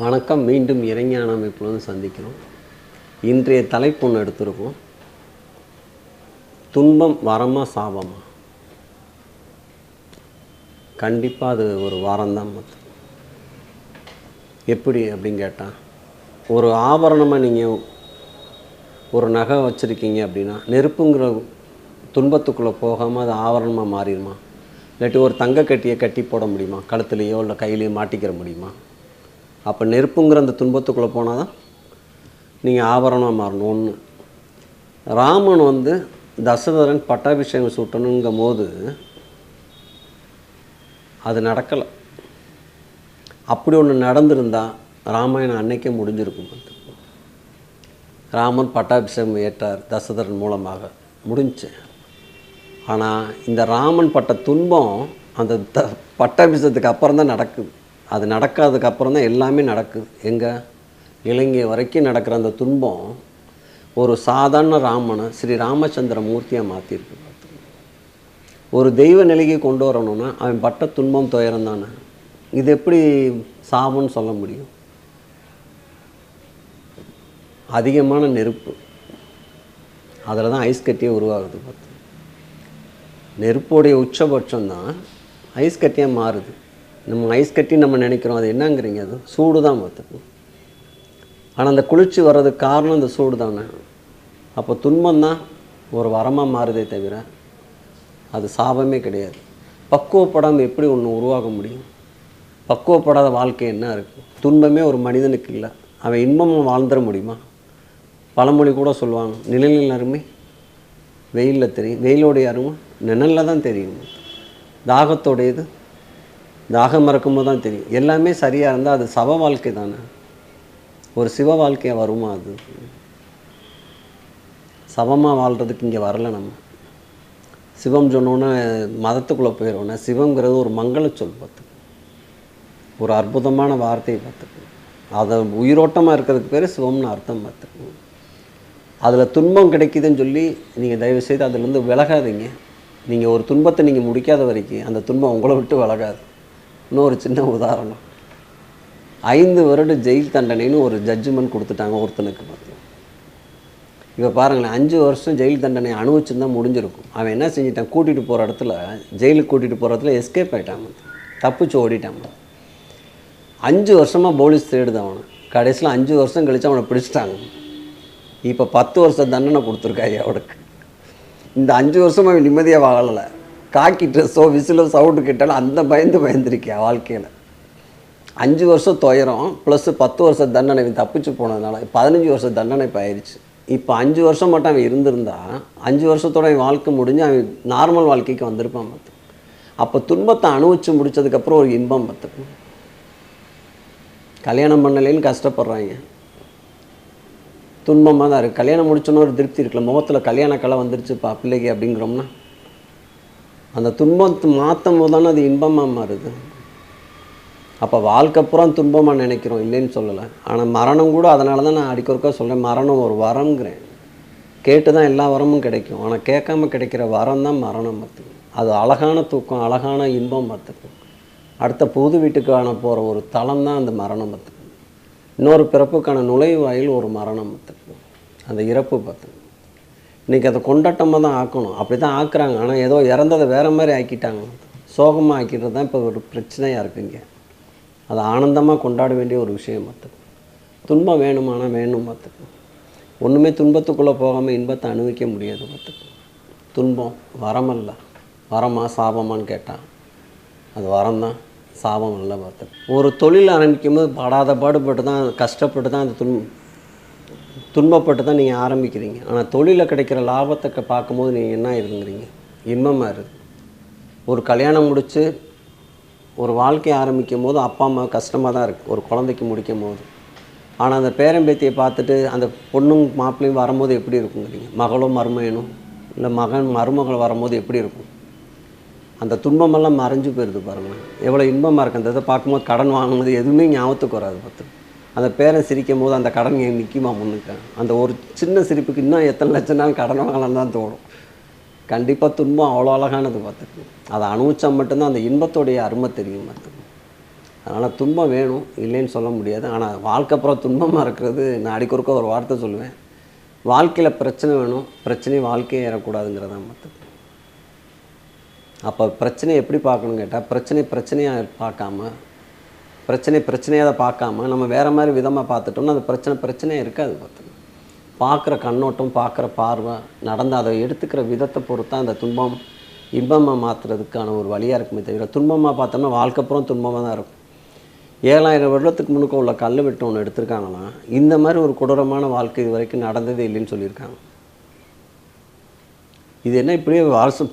வணக்கம் மீண்டும் இறைஞான அமைப்பில் வந்து சந்திக்கிறோம். இன்றைய தலைப்பு ஒன்று எடுத்திருக்கோம். துன்பம் வரமா சாபமா? கண்டிப்பாக அது ஒரு வாரம்தான் மொத்தம். எப்படி அப்படின்னு கேட்டால் ஒரு ஆபரணமாக நீங்கள் ஒரு நகை வச்சுருக்கீங்க அப்படின்னா நெருப்புங்கிற துன்பத்துக்குள்ளே போகாமல் அது ஆபரணமாக மாறிடுமா? இல்லாட்டி ஒரு தங்க கட்டியை கட்டி போட முடியுமா? கழுத்துலேயோ இல்லை கையிலையோ மாட்டிக்கிற முடியுமா? அப்போ நெருப்புங்கிற அந்த துன்பத்துக்குள்ளே போனால் தான் நீங்கள் ஆபரணமாக மாறணும். ஒன்று ராமன் வந்து தசரதன் பட்டாபிஷேகம் சுட்டணுங்கும் போது அது நடக்கலை. அப்படி ஒன்று நடந்திருந்தா ராமாயணம் அன்னைக்கே முடிஞ்சிருக்கும் வந்து ராமன் பட்டாபிஷேகம் ஏற்றார் தசரதன் மூலமாக. முடிஞ்சு. ஆனால் இந்த ராமன் பட்ட துன்பம் அந்த த பட்டாபிஷேகத்துக்கு அப்புறம் தான் நடக்குது. அது நடக்காததுக்கு அப்புறம் தான் எல்லாமே நடக்குது. எங்கே? இலங்கை வரைக்கும் நடக்கிற அந்த துன்பம் ஒரு சாதாரண ராமனை ஸ்ரீ ராமச்சந்திர மூர்த்தியாக மாற்றிருக்கு ஒரு தெய்வ நிலைக்கு கொண்டு வரணும்னா அவன் பட்ட துன்பம் துயரம் தானே. இது எப்படி சாபம்னு சொல்ல முடியும்? அதிகமான நெருப்பு. அதில் தான் ஐஸ் கட்டியே உருவாகுது பார்த்து. நெருப்போடைய உச்சபட்சம் தான் ஐஸ் கட்டியாக மாறுது. நம்ம ஐஸ் கட்டி நம்ம நினைக்கிறோம் அது என்னங்கிறீங்க? அது சூடு தான் பார்த்துக்கணும் ஆனால் அந்த குளிர்ச்சி வர்றதுக்கு காரணம் இந்த சூடு தானே அப்போ துன்பம் தான் ஒரு வரமாக மாறுதே தவிர அது சாபமே கிடையாது. பக்குவப்படாமல் எப்படி ஒன்று உருவாக முடியும்? பக்குவப்படாத வாழ்க்கை என்ன இருக்குது துன்பமே ஒரு மனிதனுக்கு இல்லை. அவன் இன்பமும் வாழ்ந்துட முடியுமா? பழமொழி கூட சொல்லுவாங்க நிழலில் அருமை வெயிலில் தெரியும் வெயிலோடைய அருமை நிழலில் தான் தெரியும். தாகத்தோடையது தாகம் மறக்கும்போது தான் தெரியும். எல்லாமே சரியாக இருந்தால் அது சவ வாழ்க்கை தானே. ஒரு சிவ வாழ்க்கையாக வருமா அது? சவமாக வாழ்கிறதுக்கு இங்கே வரல நம்ம. சிவம் சொன்னோன்னே மதத்துக்குள்ளே போயிடுவோன்னே சிவங்கிறது ஒரு மங்கள சொல் பார்த்து. ஒரு அற்புதமான வார்த்தையை பார்த்துக்கு அதை உயிரோட்டமாக இருக்கிறதுக்கு பேர் சிவம்னு அர்த்தம் பார்த்துக்கணும் அதில் துன்பம் கிடைக்குதுன்னு சொல்லி நீங்கள் தயவுசெய்து அதிலேருந்து விலகாதீங்க. நீங்கள் ஒரு துன்பத்தை நீங்கள் முடிக்காத வரைக்கும் அந்த துன்பம் உங்களை விட்டு விலகாது. இன்னொரு சின்ன உதாரணம். ஐந்து வருட ஜெயில் தண்டனைன்னு ஒரு ஜட்ஜ்மெண்ட் கொடுத்துட்டாங்க ஒருத்தனுக்கு பார்த்து இப்போ பாருங்களேன் அஞ்சு வருஷம் ஜெயில் தண்டனை அனுபவிச்சுருந்தா முடிஞ்சிருக்கும். அவன் என்ன செஞ்சிட்டான்? கூட்டிகிட்டு போகிற இடத்துல ஜெயிலுக்கு கூட்டிகிட்டு போகிற இடத்துல எஸ்கேப் ஆகிட்டான் தப்பிச்சு ஓடிட்டான். அஞ்சு வருஷமாக போலீஸ் தேடுது அவனை. கடைசியில் அஞ்சு வருஷம் கழித்து அவனை பிடிச்சிட்டாங்க. இப்போ பத்து வருஷம் தண்டனை கொடுத்துருக்காய் அவனுக்கு. இந்த அஞ்சு வருஷமாக அவன் நிம்மதியாக வாழலை. காக்கி ட்ரெஸ்ஸோ விசிலோ சவுண்டு கேட்டாலும் அந்த பயந்து பயந்துருக்கியா வாழ்க்கையில். அஞ்சு வருஷம் துயரம் ப்ளஸ் பத்து வருஷம் தண்டனை இவன் தப்பிச்சு போனதுனால பதினஞ்சு வருஷம் தண்டனை இப்போ ஆயிடுச்சு இப்போ அஞ்சு வருஷம் மட்டும் அவன் இருந்திருந்தா அஞ்சு வருஷத்தோட அவன் வாழ்க்கை முடிஞ்சு அவன் நார்மல் வாழ்க்கைக்கு வந்திருப்பான் பார்த்து. அப்போ துன்பத்தை அனுபவிச்சு முடிச்சதுக்கப்புறம் ஒரு இன்பம் பார்த்துக்கணும் கல்யாணம் பண்ணலைன்னு கஷ்டப்படுறாங்க. துன்பமாக தான் இருக்குது கல்யாணம் முடிச்சோன்னு ஒரு திருப்தி இருக்குல்ல. முகத்தில் கல்யாண கலை வந்துருச்சுப்பா பிள்ளைக்கு அப்படிங்கிறோம்னா. அந்த துன்பத்தை மாற்றும் போது தானே அது இன்பமாக மாறுது. அப்போ வாழ்க்கை பூரா துன்பமாக நினைக்கிறோம் இல்லைன்னு சொல்லலை. ஆனால் மரணம் கூட அதனால தான் நான் அடிக்கொருக்கா சொல்கிறேன் மரணம் ஒரு வரம்ங்கிறேன். கேட்டு தான் எல்லா வரமும் கிடைக்கும். ஆனால் கேட்காம கிடைக்கிற வரம் தான் மரணம் பார்த்துக்கும் அது அழகான தூக்கம் அழகான இன்பம் பார்த்துக்கும் அடுத்த புது வீட்டுக்கான போகிற ஒரு தளம் தான் அந்த மரணம் பார்த்துக்கும் இன்னொரு பிறப்புக்கான நுழைவாயில் ஒரு மரணம் பார்த்துக்கும் அந்த இறப்பு பார்த்துக்கும் இன்றைக்கி அதை கொண்டாட்டமாக தான் ஆக்கணும். அப்படி தான் ஆக்குறாங்க. ஆனால் ஏதோ இறந்ததை வேறு மாதிரி ஆக்கிட்டாங்க. சோகமாக ஆக்கிட்டு தான் இப்போ ஒரு பிரச்சனையாக இருக்குங்க அதை ஆனந்தமாக கொண்டாட வேண்டிய ஒரு விஷயம் பார்த்துக்கும் துன்பம் வேணுமானா வேணும் பார்த்துக்கும் ஒன்றுமே துன்பத்துக்குள்ளே போகாமல் இன்பத்தை அனுபவிக்க முடியாது பார்த்துக்கும் துன்பம் வரமல்ல. வரமா சாபமான்னு கேட்டான் அது வரம்தான். சாபம் இல்லை பார்த்துக்கோ ஒரு தொழில் ஆரம்பிக்கும் போது படாத பாடுபட்டு தான் கஷ்டப்பட்டு தான் அந்த துன்பம் துன்பப்பட்டு தான் நீங்கள் ஆரம்பிக்கிறீங்க. ஆனால் தொழிலில் கிடைக்கிற லாபத்தை பார்க்கும்போது நீங்கள் என்ன இருந்துங்கிறீங்க இன்பமாக இருக்குது ஒரு கல்யாணம் முடித்து ஒரு வாழ்க்கையை ஆரம்பிக்கும் போது அப்பா அம்மா கஷ்டமாக தான் இருக்குது ஒரு குழந்தைக்கு முடிக்கும் போது ஆனால் அந்த பேரம்பேத்தியை பார்த்துட்டு அந்த பொண்ணும் மாப்பிள்ளையும் வரும்போது எப்படி இருக்குங்கிறீங்க? மகளும் மருமையனும் இல்லை மகன் மருமகள் வரும்போது எப்படி இருக்கும்? அந்த துன்பமெல்லாம் மறைஞ்சு போயிடுது பாருங்கள் எவ்வளோ இன்பமாக இருக்குது அந்த இதை பார்க்கும்போது கடன் வாங்கினது எதுவுமே ஞாபகத்துக்கு வராது பார்த்து அந்த பேரன் சிரிக்கும் போது அந்த கடன் ஏன் நிற்குமா முன்னுக்கு? அந்த ஒரு சின்ன சிரிப்புக்கு இன்னும் எத்தனை லட்சம் நாள் கடன் வாங்கலாம் தான் தோணும். கண்டிப்பாக துன்பம் அவ்வளோ அழகானது பார்த்துக்கு. அதை அனுபவிச்சா மட்டும்தான் அந்த இன்பத்தோடைய அருமை தெரியும் பார்த்துக்கு. அதனால் துன்பம் வேணும் இல்லைன்னு சொல்ல முடியாது. ஆனால் வாழ்க்கை அப்புறம் துன்பமாக இருக்கிறது நான் அடிக்கொருக்க ஒரு வார்த்தை சொல்லுவேன். வாழ்க்கையில் பிரச்சனை வேணும் பிரச்சனை வாழ்க்கையே ஏறக்கூடாதுங்கிறதான் மற்றது அப்போ பிரச்சனையை எப்படி பார்க்கணுன்னு கேட்டால் பிரச்சனை பிரச்சனையாக பார்க்காம பிரச்சனை பிரச்சனையாக அதை பார்க்காம நம்ம வேறு மாதிரி விதமாக பார்த்துட்டோம்னா அந்த பிரச்சனை பிரச்சனையே இருக்காது பார்த்துக்கணும். பார்க்குற கண்ணோட்டம் பார்க்குற பார்வை நடந்த அதை எடுத்துக்கிற விதத்தை பொறுத்து தான் அந்த துன்பம் இன்பமாக மாற்றுறதுக்கான ஒரு வழியாக இருக்குமே தவிர துன்பமாக பார்த்தோம்னா வாழ்க்கைப்புறம் துன்பமாக தான் இருக்கும். ஏழாயிரம் வருடத்துக்கு முன்னுக்கு உள்ள கல் வெட்டு ஒன்று எடுத்திருக்காங்கன்னா இந்த மாதிரி ஒரு கொடூரமான வாழ்க்கை இது வரைக்கும் நடந்ததே இல்லைன்னு சொல்லியிருக்காங்க. இது என்ன இப்படியே வருஷம்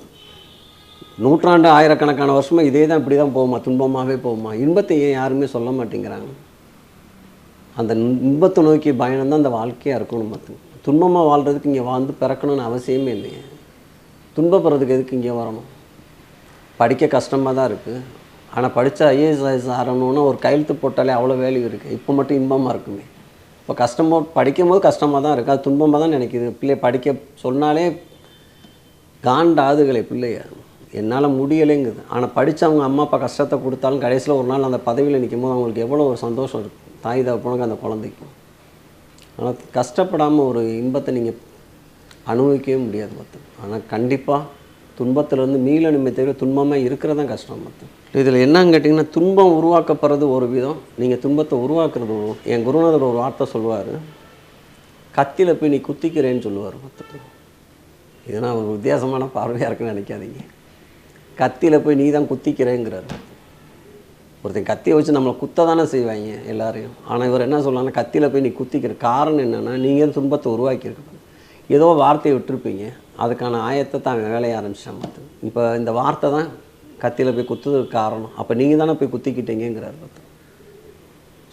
நூற்றாண்டு ஆயிரக்கணக்கான வருஷமாக இதே தான் இப்படி தான் போகுமா? துன்பமாகவே போகுமா? இன்பத்தை ஏன் யாருமே சொல்ல மாட்டேங்கிறாங்க? அந்த இன்பத்தை நோக்கி பயணம் தான் அந்த வாழ்க்கையாக இருக்கணும் பார்த்து துன்பமாக வாழ்கிறதுக்கு இங்கே வாழ்ந்து பிறக்கணும்னு அவசியமே இல்லையே. துன்பப்படுறதுக்கு எதுக்கு இங்கே வரணும்? படிக்க கஷ்டமாக தான் இருக்குது ஆனால் படித்தா ஐஏஎஸ் ஐஎஸ் ஆரணும்னா ஒரு கையெழுத்து போட்டாலே அவ்வளோ வேல்யூ இருக்குது இப்போ மட்டும் இன்பமாக இருக்குமே. இப்போ கஷ்டமாக படிக்கும் போது கஷ்டமாக தான் இருக்குது அது துன்பமாக தான் நினைக்குது. பிள்ளை படிக்க சொன்னாலே காண்டாதுகளை பிள்ளைய என்னால் முடியலைங்குது. ஆனால் படித்து அவங்க அம்மா அப்பா கஷ்டத்தை கொடுத்தாலும் கடைசியில் ஒரு நாள் அந்த பதவியில் நிற்கும் போது அவங்களுக்கு எவ்வளோ ஒரு சந்தோஷம் இருக்கும் தாய் தகப்பனுக்கு அந்த குழந்தைக்கும். ஆனால் கஷ்டப்படாமல் ஒரு இன்பத்தை நீங்கள் அனுபவிக்கவே முடியாது பார்த்து ஆனால் கண்டிப்பாக துன்பத்திலேருந்து மீளணுமே தவிர துன்பமாக இருக்கிறது தான் கஷ்டம் பார்த்து இதில் என்னன்னு கேட்டிங்கன்னா துன்பம் உருவாக்கப்படுறது ஒரு விதம். நீங்கள் துன்பத்தை உருவாக்குறது என் குருநாதர் ஒரு வார்த்தை சொல்லுவார். கத்தியில் போய் நீ குத்திக்கிறேன்னு சொல்லுவார் பார்த்துட்டு இதெல்லாம் ஒரு வித்தியாசமான பார்வையாக இருக்குன்னு நினைக்காதீங்க. கத்தியில் போய் நீ தான் குத்திக்கிறேங்கிறார். ஒருத்தன் கத்தியை வச்சு நம்மளை குத்த தானே செய்வாங்க எல்லாரையும். ஆனால் இவர் என்ன சொல்லலாம்னா கத்தியில் போய் நீ குத்திக்கிற காரணம் என்னென்னா நீங்கள் துன்பத்தை உருவாக்கியிருக்க ஏதோ வார்த்தையை விட்டுருப்பீங்க. அதுக்கான ஆயத்தை தான் வேலையை ஆரம்பிச்சிட்டான் பார்த்து. இப்போ இந்த வார்த்தை தான் கத்தியில் போய் குத்துறதுக்கு காரணம். அப்போ நீங்கள் தானே போய் குத்திக்கிட்டீங்கிறார் பார்த்து.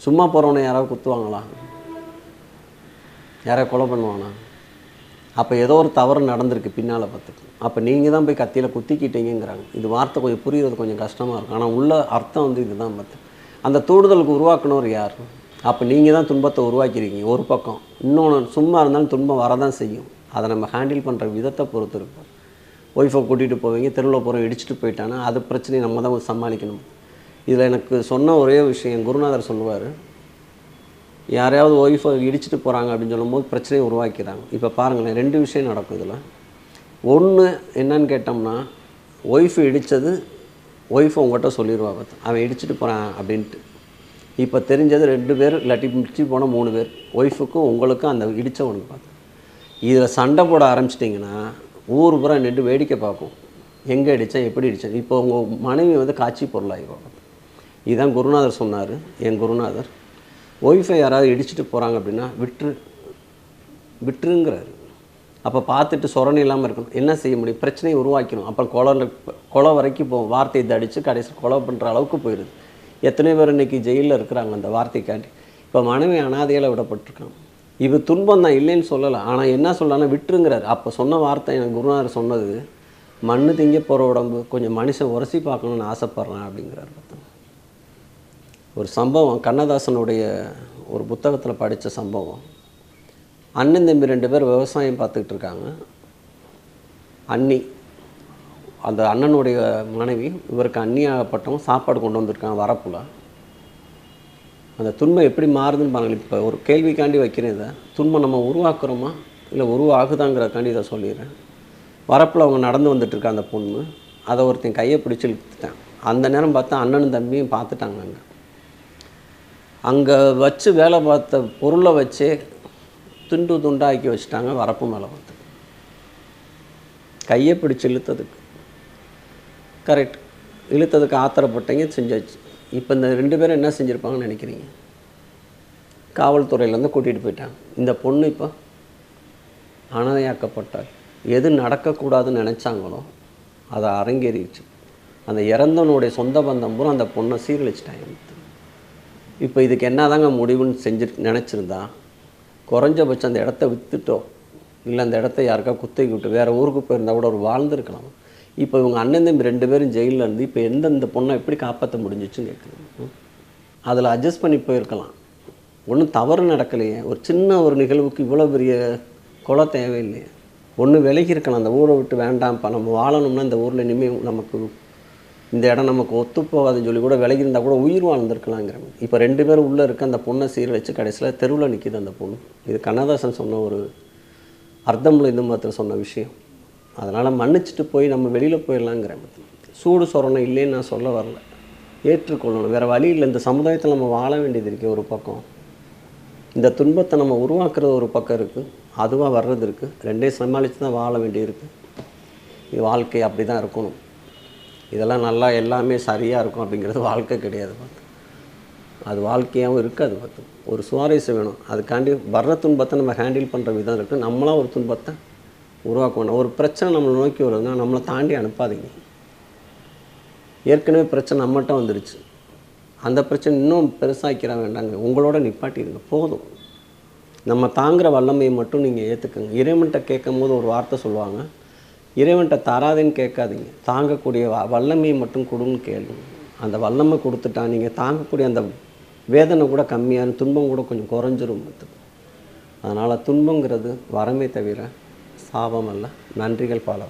சும்மா போகிறவனை யாராவது குத்துவாங்களா? யாராவது கொலை பண்ணுவானா? அப்போ ஏதோ ஒரு தவறு நடந்திருக்கு பின்னால் பார்த்துட்டு அப்போ நீங்கள் தான் போய் கத்தியில் குத்திக்கிட்டீங்கிறாங்க இது வார்த்தை கொஞ்சம் புரிகிறது கொஞ்சம் கஷ்டமாக இருக்கும். ஆனால் உள்ள அர்த்தம் வந்து இதுதான் பார்த்து அந்த தூண்டுதலுக்கு உருவாக்கினவர் யார்? அப்போ நீங்கள் தான் துன்பத்தை உருவாக்கியிருக்கீங்க ஒரு பக்கம். இன்னொன்று சும்மா இருந்தாலும் துன்பம் வரதான் செய்யும். அதை நம்ம ஹேண்டில் பண்ணுற விதத்தை பொறுத்து இருக்கும். ஒய்ஃபை கூட்டிகிட்டு போவீங்க தெருவில் போகிறோம் இடிச்சிட்டு போயிட்டானா அது பிரச்சனையை நம்ம தான் சமாளிக்கணும். இதில் எனக்கு சொன்ன ஒரே விஷயம் குருநாதர் சொல்லுவார் யாரையாவது ஒய்ஃபை இடிச்சிட்டு போகிறாங்க அப்படின்னு சொல்லும்போது பிரச்சனையை உருவாக்கிறாங்க இப்போ பாருங்களேன் ரெண்டு விஷயம் நடக்கும் இதில். ஒன்று என்னன்னு கேட்டோம்னா ஒய்ஃப் இடித்தது ஒய்ஃப் உங்கள்கிட்ட சொல்லிடுவா பார்த்து. அவன் இடிச்சிட்டு போகிறான் அப்படின்ட்டு. இப்போ தெரிஞ்சது ரெண்டு பேர் இல்லாட்டி முடிச்சு போன மூணு பேர். ஒய்ஃபுக்கும் உங்களுக்கும் அந்த இடித்தவனுக்கு பார்த்து. இதில் சண்டை போட ஆரம்பிச்சிட்டிங்கன்னா ஊர் பூரா நின்று வேடிக்கை பார்க்கும். எங்கே அடித்தேன் எப்படி அடித்தேன் இப்போ உங்கள் மனைவி வந்து காட்சி பொருளாகிடுவாங்க இதுதான் குருநாதர் சொன்னார் என் குருநாதர். ஒய்ஃபை யாராவது இடிச்சிட்டு போகிறாங்க அப்படின்னா விட்டுரு விட்டுருங்கிறாரு. அப்போ பார்த்துட்டு சொரணை இல்லாமல் இருக்கணும். என்ன செய்ய முடியும்? பிரச்சனையை உருவாக்கணும் அப்புறம் கொலை கொலை வரைக்கும் போகும் வார்த்தையை தடித்து கடைசி கொலை பண்ணுற அளவுக்கு போயிடுது. எத்தனை பேர் இன்றைக்கி ஜெயிலில் இருக்கிறாங்க அந்த வார்த்தைக்காண்டி இப்போ மனைவி அனாதையில் விடப்பட்டிருக்கான் இது துன்பம் தான் இல்லைன்னு சொல்லலை. ஆனால் என்ன சொல்லலாம் விட்டுருங்கிறார். அப்போ சொன்ன வார்த்தை எனக்கு குருநாதர் சொன்னது மண்ணு திங்க போகிற உடம்பு கொஞ்சம் மனுஷன் உரசி பார்க்கணுன்னு ஆசைப்பட்றேன் அப்படிங்கிறார் ஒரு சம்பவம் கண்ணதாசனுடைய ஒரு புத்தகத்தில் படித்த சம்பவம். அண்ணன் தம்பி ரெண்டு பேர் விவசாயம் பார்த்துக்கிட்டு இருக்காங்க அண்ணி அந்த அண்ணனுடைய மனைவி இவருக்கு அண்ணியாகப்பட்டவங்க சாப்பாடு கொண்டு வந்திருக்காங்க வரப்புல. அந்த துன்பம் எப்படி மாறுதுன்னு பாருங்கள் இப்போ ஒரு கேள்விக்காண்டி வைக்கிறேன் இதை. துன்பம் நம்ம உருவாக்குறோமா? இல்லை உருவாகுதாங்கிறக்காண்டி இதை சொல்லிடுறேன். வரப்பில் அவங்க நடந்து வந்துட்டுருக்கா அந்த பொண்ணு அதை ஒருத்தன் கையை பிடிச்சி இழுத்துட்டேன். அந்த நேரம் பார்த்தா அண்ணனும் தம்பியும் பார்த்துட்டாங்க அங்கே. அங்கே வச்சு வேலை பார்த்த பொருளை வச்சே துண்டு துண்டாக்கி வச்சுட்டாங்க வரப்பு மேலே வந்து. கையை பிடிச்சி இழுத்ததுக்கு. கரெக்ட் இழுத்ததுக்கு ஆத்திரப்பட்டீங்க செஞ்சாச்சு. இப்போ இந்த ரெண்டு பேரும் என்ன செஞ்சுருப்பாங்கன்னு நினைக்கிறீங்க? காவல்துறையிலேருந்து கூட்டிகிட்டு போயிட்டாங்க. இந்த பொண்ணு இப்போ அனதையாக்கப்பட்டாள். எது நடக்கக்கூடாதுன்னு நினச்சாங்களோ அதை அரங்கேறிச்சு அந்த இறந்தவனுடைய சொந்த பந்தம் பூரா அந்த பொண்ணை சீரழிச்சிட்டாங்க. இப்போ இதுக்கு என்னதாங்க முடிவுன்னு செஞ்சு நினச்சிருந்தா குறைஞ்சபட்சம் அந்த இடத்த விற்றுட்டோ இல்லை அந்த இடத்த யாருக்கா குத்தகை விட்டு வேறு ஊருக்கு போயிருந்தா கூட ஒரு வாழ்ந்துருக்கலாம். இப்போ இவங்க அண்ணன் தம்பி ரெண்டு பேரும் ஜெயிலில் இருந்து இப்போ எந்தெந்த பொண்ணை எப்படி காப்பாற்ற முடிஞ்சிச்சுன்னு கேட்குறாங்க அதில் அட்ஜஸ்ட் பண்ணி போயிருக்கலாம். ஒன்றும் தவறு நடக்கலையே. ஒரு சின்ன ஒரு நிகழ்வுக்கு இவ்வளோ பெரிய கொலை தேவையில்லையே. ஒன்று விலகி இருக்கலாம். அந்த ஊரை விட்டு வேண்டாம்ப்பா நம்ம வாழணும்னா இந்த ஊரில் இனிமேல் நமக்கு இந்த இடம் நமக்கு ஒத்து போகாதுன்னு சொல்லி கூட விலகி இருந்தால் கூட உயிர் வாழ்ந்துருக்கலாங்கிறாங்க இப்போ ரெண்டு பேரும் உள்ளே இருக்க அந்த பொண்ணை சீரழிச்சு கடைசியில் தெருவில் நிற்கிது அந்த பொண்ணு. இது கண்ணதாசன் சொன்ன ஒரு அர்த்தமுள்ள இந்து மதத்தில் சொன்ன விஷயம். அதனால் மன்னிச்சிட்டு போய் நம்ம வெளியில் போயிடலாங்கிறேன் சூடு சொரணம் இல்லைன்னு நான் சொல்ல வரல. ஏற்றுக்கொள்ளணும். வேறு வழி இல்லை. இந்த சமுதாயத்தில் நம்ம வாழ வேண்டியது இருக்குது ஒரு பக்கம். இந்த துன்பத்தை நம்ம உருவாக்குறது ஒரு பக்கம் இருக்குது அதுவாக வர்றது இருக்குது ரெண்டையும் சமாளித்து தான் வாழ வேண்டியிருக்கு இது வாழ்க்கை அப்படி தான் இருக்கணும். இதெல்லாம் நல்லா எல்லாமே சரியாக இருக்கும் அப்படிங்கிறது வாழ்க்கை கிடையாது பார்த்து. அது வாழ்க்கையாகவும் இருக்காது பார்த்து. ஒரு சுவாரஸ்யம் வேணும். அதுக்காண்டி வர்ற துன்பத்தை நம்ம ஹேண்டில் பண்ணுற விதம் இருக்குது நம்மளாம் ஒரு துன்பத்தை உருவாக்க வேண்டாம் ஒரு பிரச்சனை நம்மளை நோக்கி வருதுன்னா நம்மளை தாண்டி அனுப்பாதீங்க. ஏற்கனவே பிரச்சனை நம்மகிட்ட வந்துருச்சு. அந்த பிரச்சனை இன்னும் பெருசாக்கிற வேண்டாங்க. உங்களோட நிப்பாட்டிடுங்க. போதும். நம்ம தாங்குகிற வல்லமையை மட்டும் நீங்கள் ஏற்றுக்குங்க இறைவன்கிட்ட கேட்கும் போது ஒரு வார்த்தை சொல்லுவாங்க. இறைவன்கிட்ட தராதுன்னு கேட்காதீங்க. தாங்கக்கூடிய வ வல்லமையை மட்டும் கொடுன்னு கேளுங்க. அந்த வல்லமை கொடுத்துட்டா நீங்கள் தாங்கக்கூடிய அந்த வேதனை கூட கம்மியான துன்பம் கூட கொஞ்சம் குறைஞ்சிரும் அதனால் துன்பங்கிறது வரமே தவிர சாபம் அல்ல. நன்றிகள் பல.